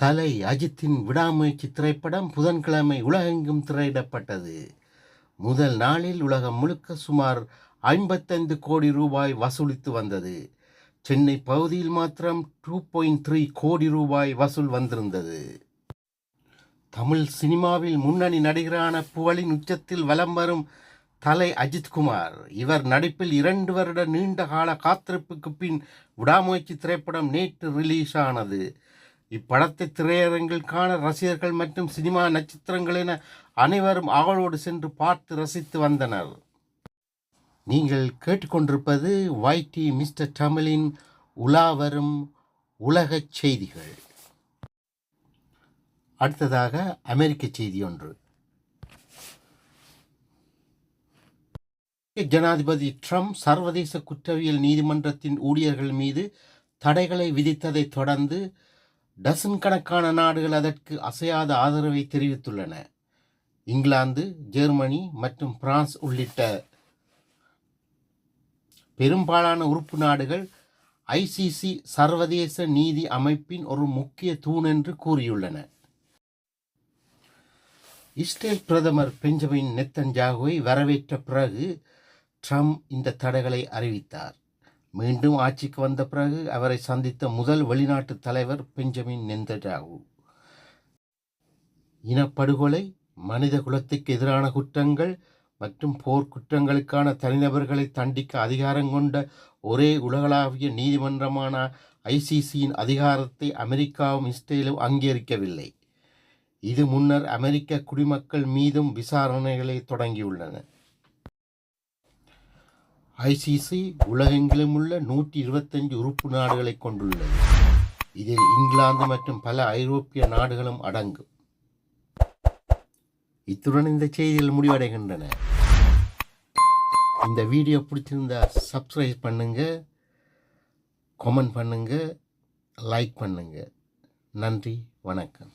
தலை அஜித்தின் விடாமுயற்சி திரைப்படம் புதன்கிழமை உலகெங்கும் திரையிடப்பட்டது. முதல் நாளில் உலகம் முழுக்க சுமார் ஐம்பத்தைந்து கோடி ரூபாய் வசூலித்து வந்தது. சென்னை பகுதியில் மாத்திரம் டூ பாயிண்ட் த்ரீ கோடி ரூபாய் வசூல் வந்திருந்தது. தமிழ் சினிமாவில் முன்னணி நடிகரான புகழின் உச்சத்தில் வலம் வரும் தலை அஜித்குமார் இவர் நடிப்பில் இரண்டு வருட நீண்ட கால காத்திருப்புக்கு பின் விடாமுயற்சி திரைப்படம் நேற்று ரிலீஸ் ஆனது இப்படத்தை திரையரங்கில் காண ரசிகர்கள் மற்றும் சினிமா நட்சத்திரங்கள் என அனைவரும் ஆவலோடு சென்று பார்த்து ரசித்து வந்தனர். நீங்கள் கேட்டுக்கொண்டிருப்பது வைடி மிஸ்டர் தமிழின் உலா வரும் உலகச் செய்திகள். அடுத்ததாக அமெரிக்க செய்தி ஒன்று. ஜனாதிபதி ட்ரம்ப் சர்வதேச குற்றவியல் நீதிமன்றத்தின் ஊழியர்கள் மீது தடைகளை விதித்ததைத் தொடர்ந்து டசன் கணக்கான நாடுகள் அதற்கு அசையாத ஆதரவை தெரிவித்துள்ளன. இங்கிலாந்து ஜெர்மனி மற்றும் பிரான்ஸ் உள்ளிட்ட பெரும்பாலான உறுப்பு நாடுகள் ஐசிசி சர்வதேச நீதி அமைப்பின் ஒரு முக்கிய தூண் என்று கூறியுள்ளன. இஸ்ரேல் பிரதமர் பெஞ்சமின் நெத்தன்ஜாகுவை வரவேற்ற பிறகு ட்ரம்ப் இந்த தடைகளை அறிவித்தார். மீண்டும் ஆட்சிக்கு வந்த பிறகு அவரை சந்தித்த முதல் வெளிநாட்டு தலைவர் பெஞ்சமின் நெந்தஜாகு இனப்படுகொலை மனித குலத்துக்கு எதிரான குற்றங்கள் மற்றும் போர்க்குற்றங்களுக்கான தனிநபர்களை தண்டிக்க அதிகாரம் கொண்ட ஒரே உலகளாவிய நீதிமன்றமான ஐசிசியின் அதிகாரத்தை அமெரிக்காவும் இஸ்ரேலும் அங்கீகரிக்கவில்லை. இது முன்னர் அமெரிக்க குடிமக்கள் மீதும் விசாரணைகளை தொடங்கியுள்ளன. ஐசிசி உலகெங்கிலும் உள்ள நூற்றி இருபத்தஞ்சு உறுப்பு நாடுகளை கொண்டுள்ளது. இதில் இங்கிலாந்து மற்றும் பல ஐரோப்பிய நாடுகளும் அடங்கும். இத்துடன் இந்த செய்திகள் முடிவடைகின்றன. இந்த வீடியோ பிடிச்சிருந்தா சப்ஸ்கிரைப் பண்ணுங்க கமெண்ட் பண்ணுங்க லைக் பண்ணுங்க. நன்றி வணக்கம்.